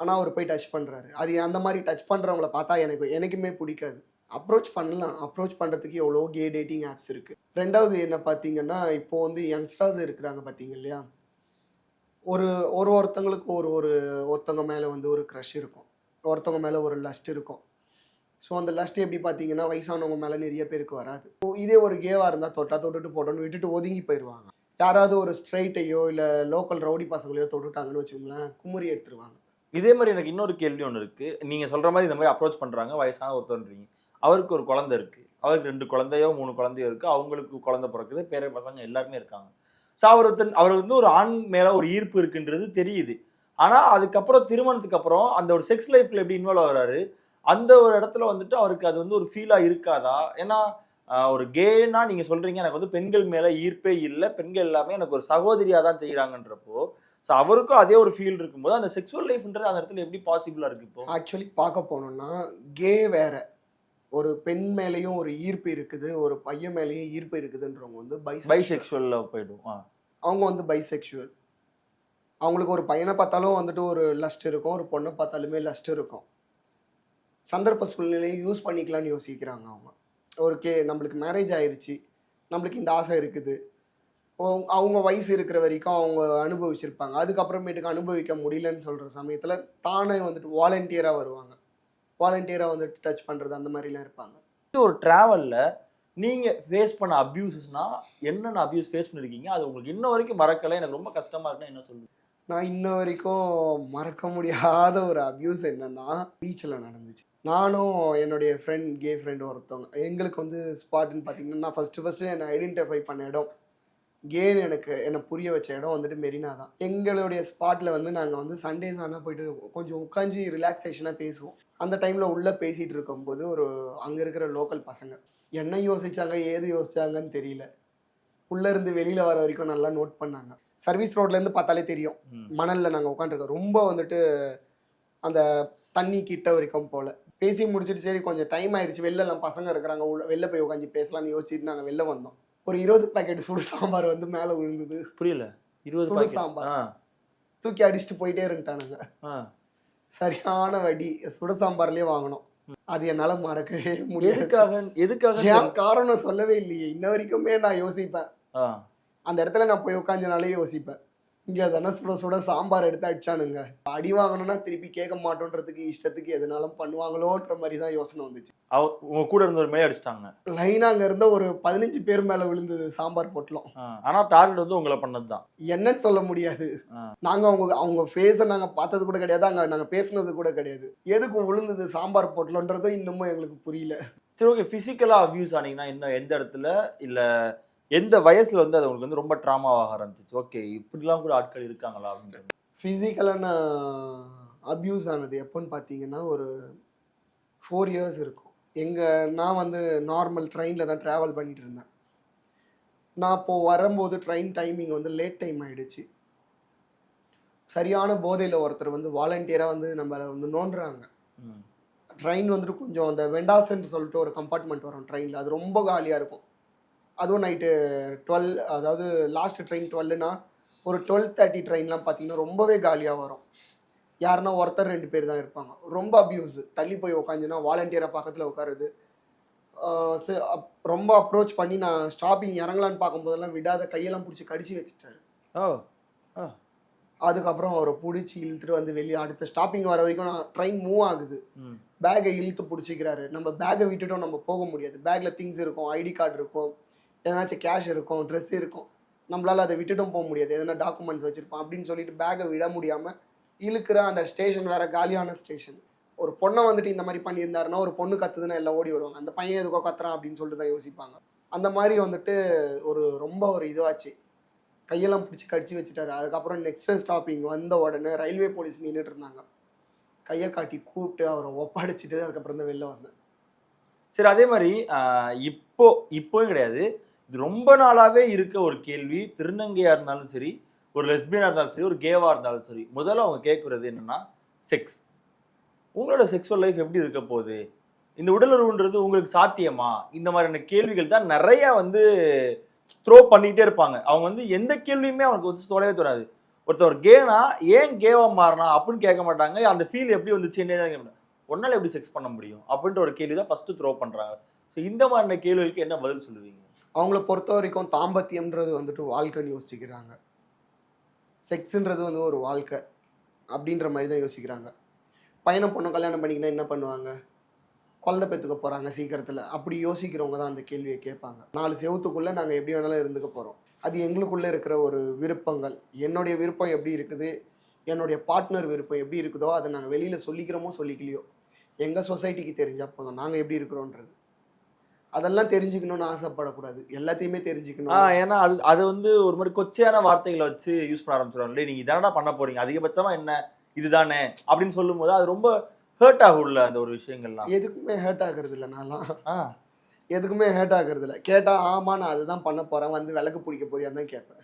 ஆனால் அவர் போய் டச் பண்ணுறாரு அது அந்த மாதிரி டச் பண்ணுறவங்கள பார்த்தா எனக்கு எனக்குமே பிடிக்காது. அப்ரோச் பண்ணலாம். அப்ரோச் பண்ணுறதுக்கு எவ்வளோ கே டேட்டிங் ஆப்ஸ் இருக்குது ரெண்டாவது என்ன பார்த்தீங்கன்னா இப்போ வந்து யங்ஸ்டர்ஸ் இருக்கிறாங்க பார்த்தீங்க இல்லையா? ஒரு ஒரு ஒருத்தங்களுக்கு ஒரு ஒரு ஒருத்தவங்க மேலே வந்து ஒரு க்ரஷ் இருக்கும். ஒருத்தவங்க மேலே ஒரு லஸ்ட் இருக்கும். ஸோ அந்த லஸ்ட் எப்படி பார்த்தீங்கன்னா வயசானவங்க மேலே நிறைய பேருக்கு வராது. இதே ஒரு கேவாக இருந்தால் தொட்டா தொட்டுட்டு போட்டோன்னு விட்டுட்டு ஒதுங்கி போயிடுவாங்க யாராவது ஒரு ஸ்ட்ரைட்டையோ இல்லை லோக்கல் ரவுடி பசங்களையோ தொட்டுட்டாங்கன்னு வச்சுக்கோங்களேன் குமுறி எடுத்துருவாங்க. இதே மாதிரி எனக்கு இன்னொரு கேள்வி ஒன்று இருக்குது நீங்கள் சொல்கிற மாதிரி இந்த மாதிரி அப்ரோச் பண்ணுறாங்க வயசான ஒருத்தர்ன்றீங்க. அவருக்கு ஒரு குழந்தை இருக்குது அவருக்கு ரெண்டு குழந்தையோ மூணு குழந்தையோ இருக்குது அவங்களுக்கு குழந்தை பிறக்குது. பேர பசங்க எல்லாருமே இருக்காங்க. ஸோ அவர் அவருக்கு அவர் வந்து ஒரு ஆண் மேல ஒரு ஈர்ப்பு இருக்குன்றது தெரியுது. ஆனால் அதுக்கப்புறம் திருமணத்துக்கு அப்புறம் அந்த ஒரு செக்ஸ் லைஃப்ல எப்படி இன்வால்வ் ஆகிறாரு? அந்த ஒரு இடத்துல வந்துட்டு அவருக்கு அது வந்து ஒரு ஃபீலாக இருக்காதா? ஏன்னா ஒரு கேனா நீங்க சொல்றீங்க எனக்கு வந்து பெண்கள் மேல ஈர்ப்பே இல்லை பெண்கள் எல்லாமே எனக்கு ஒரு சகோதரியா தான் செய்யறாங்கன்றப்போ ஸோ அவருக்கும் அதே ஒரு ஃபீல் இருக்கும்போது அந்த செக்ஸுவல் லைஃப்ன்றது அந்த இடத்துல எப்படி பாசிபிளா இருக்கு இப்போ? ஆக்சுவலி பார்க்க போனோம்னா கே வேற. ஒரு பெண் மேலேயும் ஒரு ஈர்ப்பு இருக்குது ஒரு பையன் மேலேயும் ஈர்ப்பு இருக்குதுன்றவங்க வந்து பை பைசெக்சுவல்ல போயிடும். அவங்க வந்து பைசெக்சுவல் அவங்களுக்கு ஒரு பையனை பார்த்தாலும் வந்துட்டு ஒரு லஸ்ட் இருக்கும் ஒரு பொண்ணை பார்த்தாலுமே லஸ்ட் இருக்கும். சந்தர்ப்ப சூழ்நிலையை யூஸ் பண்ணிக்கலாம்னு யோசிக்கிறாங்க அவங்க. ஒரு கே நம்மளுக்கு மேரேஜ் ஆயிருச்சு நம்மளுக்கு இந்த ஆசை இருக்குது. அவங்க- அவங்க வயசு இருக்கிற வரைக்கும் அவங்க அனுபவிச்சிருப்பாங்க. அதுக்கப்புறமேட்டுக்கு அனுபவிக்க முடியலன்னு சொல்கிற சமயத்தில் தானே வந்துட்டு வாலண்டியராக வருவாங்க. வாலண்டியராக வந்துட்டு டச் பண்ணுறது அந்த மாதிரிலாம் இருப்பாங்க. இது ஒரு டிராவல்ல நீங்க ஃபேஸ் பண்ண அபியூசஸ்னா என்னென்ன அபியூஸ் ஃபேஸ் பண்ணிருக்கீங்க? அது உங்களுக்கு இன்ன வரைக்கும் மறக்கல எனக்கு ரொம்ப கஷ்டமா இருக்குன்னா என்ன சொல்லுங்க நான் இன்ன வரைக்கும் மறக்க முடியாத ஒரு அபியூஸ் என்னன்னா பீச்சில் நடந்துச்சு. நானும் என்னுடைய ஃப்ரெண்ட் கே ஃப்ரெண்ட் ஒருத்தவங்க எங்களுக்கு வந்து ஸ்பாட்னு பார்த்தீங்கன்னா நான் ஃபஸ்ட்டு ஃபஸ்ட்டு என்னை ஐடென்டிஃபை பண்ண இடம். கேன்னு எனக்கு என்னை புரிய வச்ச இடம் வந்துட்டு மெரினா தான். எங்களுடைய ஸ்பாட்டில் வந்து நாங்கள் வந்து சண்டேஸ் ஆனால் போயிட்டு கொஞ்சம் உட்காந்து ரிலாக்ஸேஷனாக பேசுவோம். அந்த டைமில் உள்ளே பேசிகிட்டு இருக்கும்போது ஒரு அங்கே இருக்கிற லோக்கல் பசங்க. என்ன யோசிச்சாங்க ஏது யோசிச்சாங்கன்னு தெரியல. உள்ளே இருந்து வெளியில் வர வரைக்கும் நல்லா நோட் பண்ணாங்க. சர்வீஸ் ரோட்லேருந்து பார்த்தாலே தெரியும். மணல்ல நாங்கள் உட்காந்துருக்கோம் ரொம்ப வந்துட்டு அந்த தண்ணி கிட்ட வரைக்கும் போல. பேசி முடிச்சிட்டு சரி கொஞ்சம் டைம் ஆயிடுச்சு. வெளில எல்லாம் பசங்க இருக்கிறாங்க. உள்ள வெளில போய் உட்காந்து பேசலாம்னு யோசிச்சுட்டு நாங்கள் வெளில வந்தோம். ஒரு இருபது பாக்கெட் சுடு சாம்பார் வந்து மேலே விழுந்தது. புரியல. இருபது சுடு சாம்பார். தூக்கி அடிச்சுட்டு போயிட்டே இருந்துட்டானுங்க. சரியான வடி. சுட சாம்பார்லயே வாங்கினோம் அது என்னால மறக்கவே முடியாது. எதுக்காக எதுக்காக ஏன் காரணம் சொல்லவே இல்லையே. இன்ன வரைக்குமே நான் யோசிப்பேன். அந்த இடத்துல நான் போய் உட்காந்தனாலே யோசிப்பேன். இங்க தானே சுட சுட சாம்பார் எடுத்து அடிச்சானுங்க. அடி வாங்கணும்னா திருப்பி கேட்க மாட்டோன்றதுக்கு இஷ்டத்துக்கு எதுனாலும் பண்ணுவாங்களோன்ற மாதிரி தான் யோசனை வந்துச்சு. அவ உங்க கூட இருந்த ஒரு மேலே அடிச்சிட்டாங்க. லைனா அங்க இருந்த ஒரு பதினஞ்சு பேர் மேல விழுந்தது சாம்பார் பொட்டலம். ஆனா டார்கெட் வந்து உங்களை பண்ணது தான் என்னன்னு சொல்ல முடியாது. நாங்க அவங்க அவங்க ஃபேஸை நாங்க பார்த்தது கூட கிடையாது அங்க நாங்க பேசுனது கூட கிடையாது. எதுக்கு விழுந்தது சாம்பார் பொட்டலன்றதும் இன்னமும் எங்களுக்கு புரியல. சரி ஓகே பிசிக்கலா அபியூஸ் ஆனீங்கன்னா இன்னும் எந்த இடத்துல? இல்ல எந்த வயசுல வந்து அது உங்களுக்கு வந்து ரொம்ப ட்ராமாவாக ஆரம்பிச்சிச்சு? ஓகே இப்படிலாம் கூட ஆட்கள் இருக்காங்களா அப்படின்னு ஃபிசிக்கலான அப்யூஸ் ஆனது எப்போன்னு பார்த்தீங்கன்னா ஒரு ஃபோர் இயர்ஸ் இருக்கும். எங்கள் நான் வந்து நார்மல் ட்ரெயினில் தான் ட்ராவல் பண்ணிட்டு இருந்தேன். நான் இப்போ வரும்போது ட்ரெயின் டைமிங் வந்து லேட் டைம் ஆயிடுச்சு. சரியான போதையில் ஒருத்தர் வந்து வாலண்டியராக வந்து நம்மளை வந்து நோண்டுறாங்க. ட்ரெயின் வந்துட்டு கொஞ்சம் அந்த வெண்டாஸ்ன்னு சொல்லிட்டு ஒரு கம்பார்ட்மெண்ட் வரும் ட்ரெயினில் அது ரொம்ப காலியாக இருக்கும். அதுவும் நைட்டு டுவெல் அதாவது லாஸ்ட் ட்ரெயின் டுவெல்னா ஒரு டுவெல் தேர்ட்டி ட்ரெயின்லாம் பார்த்தீங்கன்னா ரொம்பவே காலியாக வரும். யாருன்னா ஒருத்தர் ரெண்டு பேர் தான் இருப்பாங்க. ரொம்ப அப்யூஸ் தள்ளி போய் உட்காந்துன்னா வாலண்டியராக பக்கத்தில் உட்காருது ரொம்ப அப்ரோச் பண்ணி நான் ஸ்டாப்பிங் இறங்கலான்னு பார்க்கும்போதெல்லாம் விடாத கையெல்லாம் பிடிச்சி கடிச்சு வச்சுட்டாரு. அதுக்கப்புறம் அவரை பிடிச்சி இழுத்துட்டு வந்து வெளியே அடுத்த ஸ்டாப்பிங் வர வரைக்கும் நான் ட்ரெயின் மூவ் ஆகுது. ம். பேக்கை இழுத்து பிடிச்சிக்கிறாரு. நம்ம பேக்கை விட்டுட்டோம் நம்ம போக முடியாது. பேக்ல திங்ஸ் இருக்கும் ஐடி கார்டு இருக்கும். எதனாச்சும் கேஷ் இருக்கும் ட்ரெஸ் இருக்கும். நம்மளால் அதை விட்டுட்டும் போக முடியாது. எதனா டாக்குமெண்ட்ஸ் வச்சுருப்பான் அப்படின்னு சொல்லிட்டு பேக்கை விட முடியாமல் இழுக்கிற அந்த ஸ்டேஷன் வேறு காலியான ஸ்டேஷன் ஒரு பொண்ணை வந்துட்டு இந்த மாதிரி பண்ணியிருந்தாருன்னா ஒரு பொண்ணு கத்துதுன்னா எல்லாம் ஓடி வருவாங்க. அந்த பையன் எதுக்கோ கத்துறான் அப்படின்னு சொல்லிட்டு தான் யோசிப்பாங்க. அந்த மாதிரி வந்துட்டு ஒரு ரொம்ப ஒரு இதுவாச்சு. கையெல்லாம் பிடிச்சி கடிச்சு வச்சுட்டாரு. அதுக்கப்புறம் நெக்ஸ்ட் ஸ்டாப்பிங் வந்த உடனே ரயில்வே போலீஸ் நின்றுட்டு இருந்தாங்க. கையை காட்டி கூப்பிட்டு அவரை ஒப்படைச்சிட்டு அதுக்கப்புறம் தான் வெளில வந்தேன். சரி அதே மாதிரி ஆஹ், இப்போ இப்போவும் கிடையாது. இது ரொம்ப நாளாகவே இருக்க ஒரு கேள்வி திருநங்கையாக இருந்தாலும் சரி ஒரு லெஸ்பியனாக இருந்தாலும் சரி ஒரு கேவாக இருந்தாலும் சரி முதல்ல அவங்க கேட்குறது என்னென்னா செக்ஸ் உங்களோட செக்ஸுவல் லைஃப் எப்படி இருக்க போகுது? இந்த உடலுறவுன்றது உங்களுக்கு சாத்தியமா? இந்த மாதிரியான கேள்விகள் தான் நிறைய வந்து த்ரோ பண்ணிக்கிட்டே இருப்பாங்க. அவங்க வந்து எந்த கேள்வியுமே அவனுக்கு வந்து தொடவே தோறாது ஒருத்தர் கேனா ஏன் கேவா மாறினா அப்படின்னு கேட்க மாட்டாங்க. அந்த ஃபீல் எப்படி வந்துச்சு என்ன கேட்க ஒன்னால எப்படி செக்ஸ் பண்ண முடியும்? அப்படின்ற ஒரு கேள்வி தான் ஃபர்ஸ்ட் த்ரோ பண்றாங்க. ஸோ இந்த மாதிரியான கேள்விகளுக்கு என்ன பதில் சொல்லுவீங்க? அவங்கள பொறுத்த வரைக்கும் தாம்பத்தியம்ன்றது வந்துட்டு வாழ்க்கைன்னு யோசிக்கிறாங்க. செக்ஸுன்றது வந்து ஒரு வாழ்க்கை அப்படின்ற மாதிரி தான் யோசிக்கிறாங்க. பையனை பொண்ணு கல்யாணம் பண்ணிக்கினா என்ன பண்ணுவாங்க? குழந்தை பெற்றுக்க போகிறாங்க சீக்கிரத்தில். அப்படி யோசிக்கிறவங்க தான் அந்த கேள்வியை கேட்பாங்க. நாலு செவத்துக்குள்ளே நாங்கள் எப்படி வேணாலும் இருந்துக்க போகிறோம் அது எங்களுக்குள்ளே இருக்கிற ஒரு விருப்பங்கள். என்னுடைய விருப்பம் எப்படி இருக்குது? என்னுடைய பார்ட்னர் விருப்பம் எப்படி இருக்குதோ அதை நாங்கள் வெளியில் சொல்லிக்கிறோமோ சொல்லிக்கலையோ? எங்கள் சொசைட்டிக்கு தெரிஞ்சால் போதும். நாங்கள் எப்படி இருக்கிறோன்றது. அதெல்லாம் தெரிஞ்சுக்கணும்னு ஆசைப்படக்கூடாது. எல்லாத்தையுமே ஆ தெரிஞ்சுக்கணும் ஏன்னா அது அது வந்து ஒரு மாதிரி கொச்சையான வார்த்தைகளை வச்சு யூஸ் பண்ண ஆரம்பிச்சிடும் நீங்க இதானடா பண்ண போறீங்க அதிகபட்சமா என்ன இதுதானே அப்படின்னு சொல்லும்போது அது ரொம்ப ஹர்ட் ஆகும்ல அந்த ஒரு விஷயங்கள்லாம். எதுக்குமே ஹேர்ட் ஆகுறது இல்லை நான்லாம். ஆ. எதுக்குமே ஹேர்ட் ஆகுறது இல்லை கேட்டால் ஆமா நான் அதுதான் பண்ண போகிறேன் வந்து விளக்கு பிடிக்க போறியான்னு தான் கேட்பேன்.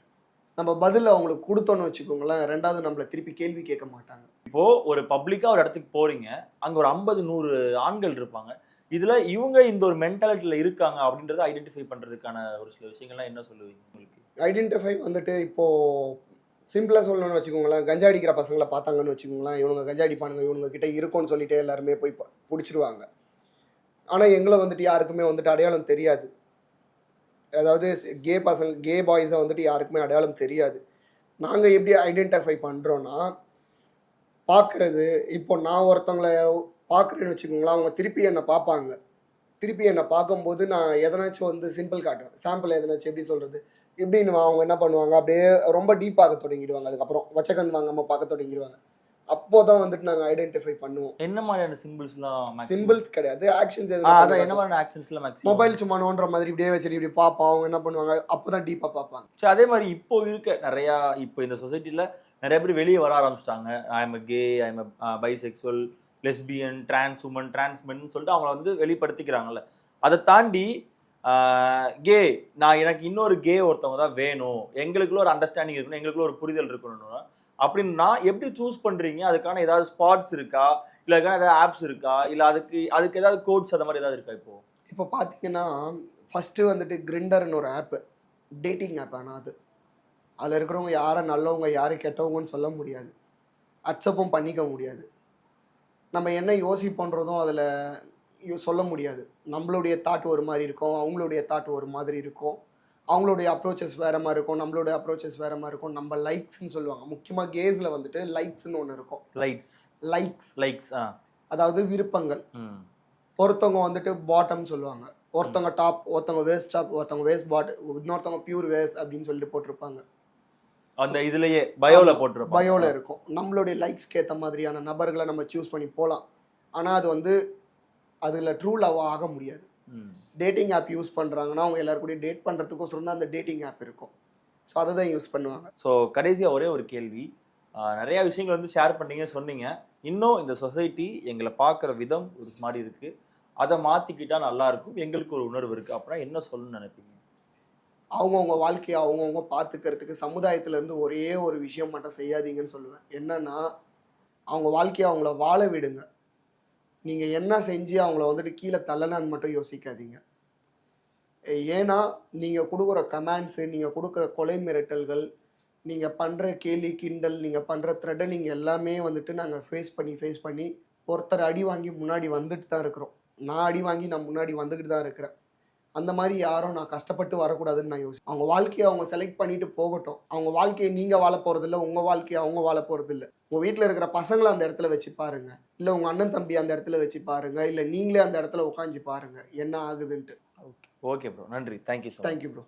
நம்ம பதில் அவங்களுக்கு கொடுத்தோன்னு வச்சுக்கோங்களேன் ரெண்டாவது நம்மளை திருப்பி கேள்வி கேட்க மாட்டாங்க. இப்போ ஒரு பப்ளிக்கா ஒரு இடத்துக்கு போறீங்க அங்க ஒரு ஐம்பது நூறு ஆண்கள் இருப்பாங்க. இதுல இவங்க இந்த ஒரு மென்டாலிட்டியில இருக்காங்க அப்படின்றத ஐடென்டிஃபை பண்றதுக்கான ஒரு சில விஷயங்கள்லாம் என்ன சொல்லுவீங்க உங்களுக்கு? ஐடென்டிஃபை வந்துட்டு இப்போ சிம்பிளாக சொல்லணும்னு வச்சுக்கோங்களேன் கஞ்சா அடிக்கிற பசங்களை பார்த்தாங்கன்னு வச்சுக்கோங்களேன் இவனுங்க கஞ்சா அடிப்பானுங்க இவனுங்க கிட்ட இருக்கும்னு சொல்லிட்டு எல்லாருமே போய் பிடிச்சிருவாங்க. ஆனால் எங்களை வந்துட்டு யாருக்குமே வந்துட்டு அடையாளம் தெரியாது. அதாவது கே பசங்க கே பாய்ஸை வந்துட்டு யாருக்குமே அடையாளம் தெரியாது. நாங்கள் எப்படி ஐடென்டிஃபை பண்ணுறோன்னா பார்க்குறது இப்போ நான் ஒருத்தவங்களை பார்க்குறேன்னு வச்சுக்கோங்களேன் அவங்க திருப்பி என்னை பார்ப்பாங்க. திருப்பி என்னை பார்க்கும்போது நான் எதனாச்சும் வந்து சிம்பிள் காட்டுவேன். சாம்பிள் எதனாச்சும் எப்படி சொல்கிறது இப்படின்னு அவங்க என்ன பண்ணுவாங்க? அப்படியே ரொம்ப டீப் பார்க்க தொடங்கிடுவாங்க. அதுக்கப்புறம் வச்சக்கண் வாங்காம பார்க்க தொடங்கிடுவாங்க. அப்போ தான் வந்துட்டு நாங்கள் ஐடென்டிஃபை பண்ணுவோம். என்ன மாதிரியான சிம்பிள்ஸ்லாம் சிம்பிள்ஸ் கிடையாது. ஆக்ஷன்ஸ் அதான் என்ன மாதிரியான ஆக்ஷன்ஸ்லாம் மேக்ஸிமம் மொபைல் சும்மா நோண்டுற மாதிரி இப்படியே வச்சுட்டு இப்படி பார்ப்போம். அவங்க என்ன பண்ணுவாங்க? அப்பதான் டீப்பா பார்ப்பாங்க. ஸோ அதே மாதிரி இப்போ இருக்க நிறையா இப்போ இந்த சொசைட்டில நிறைய பேர் வெளியே வர ஆரம்பிச்சிட்டாங்க. I'm gay I'm bisexual lesbian trans woman trans men சொல்லிட்டு அவங்கள வந்து வெளிப்படுத்திக்கிறாங்கல்ல. அதை தாண்டி கே நான் எனக்கு இன்னொரு கே ஒருத்தவங்க தான் வேணும். எங்களுக்குள்ள ஒரு அண்டர்ஸ்டாண்டிங் இருக்கணும். எங்களுக்குள்ள ஒரு புரிதல் இருக்கணும்னா அப்படின்னா எப்படி சூஸ் பண்ணுறீங்க அதுக்கான ஏதாவது ஸ்பாட்ஸ் இருக்கா? இல்லை அதுக்கான ஏதாவது ஆப்ஸ் இருக்கா? இல்லை அதுக்கு அதுக்கு ஏதாவது கோட்ஸ் அந்த மாதிரி ஏதாவது இருக்கா இப்போ? இப்போ பார்த்தீங்கன்னா ஃபஸ்ட்டு வந்துட்டு கிரிண்டர்னு ஒரு ஆப்பு டேட்டிங் ஆப் ஆனால் அது. அதில் இருக்கிறவங்க யாரை நல்லவங்க யாரை கெட்டவங்கன்னு சொல்ல முடியாது. அக்செப்டும் பண்ணிக்க முடியாது. நம்ம என்ன யோசிப்போன்றதும் அதில் சொல்ல முடியாது. நம்மளுடைய தாட் ஒரு மாதிரி இருக்கும் அவங்களுடைய தாட் ஒரு மாதிரி இருக்கும். அவங்களுடைய அப்ரோச்சஸ் வேற மாதிரி இருக்கும் நம்மளுடைய அப்ரோச்சஸ் வேற மாதிரி இருக்கும். நம்ம லைக்ஸ்ன்னு சொல்லுவாங்க. முக்கியமாக கேஸில் வந்துட்டு லைக்ஸ்னு ஒன்று இருக்கும். லைக்ஸ் லைக்ஸ் ஆ. அதாவது விருப்பங்கள். ஒருத்தவங்க வந்துட்டு பாட்டம் சொல்லுவாங்க. ஒருத்தவங்க டாப் ஒருத்தவங்க வேஸ்ட் டாப் ஒருத்தவங்க வேஸ்ட் பாட் இன்னொருத்தவங்க பியூர் வேஸ்ட் அப்படின்னு சொல்லிட்டு போட்டிருப்பாங்க. அந்த இதுலயே பயோல போட்டிருப்பாங்க. பயோல இருக்கும். நம்மளுடைய லைக்ஸ்க்கு ஏற்ற மாதிரியான நபர்களை நம்ம சூஸ் பண்ணி போகலாம் ஆனால் அது வந்து அதில் ட்ரூ லவ் ஆக முடியாது. ம். டேட்டிங் ஆப் யூஸ் பண்ணுறாங்கன்னா அவங்க எல்லாருக்கூடயும் டேட் பண்ணுறதுக்கோசரம் தான் அந்த டேட்டிங் ஆப் இருக்கும். ஸோ அதை தான் யூஸ் பண்ணுவாங்க. ஸோ கடைசியாக ஒரே ஒரு கேள்வி. நிறைய விஷயங்கள் வந்து ஷேர் பண்ணீங்க சொன்னீங்க. இன்னும் இந்த சொசைட்டி எங்களை பார்க்குற விதம் ஒரு மாதிரி இருக்கு. அதை மாற்றிக்கிட்டா நல்லா இருக்கும். எங்களுக்கு ஒரு உணர்வு இருக்கு. அப்படின்னா என்ன சொல்லணும்னு நினைப்பீங்க? அவங்கவுங்க வாழ்க்கையை அவங்கவுங்க பார்த்துக்கிறதுக்கு சமுதாயத்துல இருந்து ஒரே ஒரு விஷயம் மட்டும் செய்யாதீங்கன்னு சொல்லுவேன். என்னன்னா அவங்க வாழ்க்கையை அவங்கள வாழ விடுங்க. நீங்க என்ன செஞ்சு அவங்கள வந்துட்டு கீழே தள்ளலான்னு மட்டும் யோசிக்காதீங்க. ஏன்னா நீங்க கொடுக்குற கமெண்ட்ஸு நீங்க கொடுக்குற கொலை மிரட்டல்கள் நீங்க பண்ற கேலி கிண்டல் நீங்க பண்ற த்ரெட்டனிங் எல்லாமே வந்துட்டு நாங்கள் ஃபேஸ் பண்ணி ஃபேஸ் பண்ணி ஒருத்தர் அடி வாங்கி முன்னாடி வந்துட்டு தான் இருக்கிறோம். நான் அடி வாங்கி நான் முன்னாடி வந்துக்கிட்டு தான் இருக்கிறேன். அந்த மாதிரி யாரும் நான் கஷ்டப்பட்டு வரக்கூடாதுன்னு நான் யோசி அவங்க வாழ்க்கையை அவங்க செலக்ட் பண்ணிட்டு போகட்டும். அவங்க வாழ்க்கையை நீங்க வாழ போறது இல்ல உங்க வாழ்க்கையை அவங்க வாழ போறது இல்ல. உங்க வீட்ல இருக்கிற பசங்களை அந்த இடத்துல வச்சு பாருங்க. இல்ல உங்க அண்ணன் தம்பி அந்த இடத்துல வச்சு பாருங்க. இல்ல நீங்களே அந்த இடத்துல உட்காந்து பாருங்க. என்ன ஆகுதுன்ட்டு. ஓகே ஓகே ப்ரோ நன்றி. Thank you thank you bro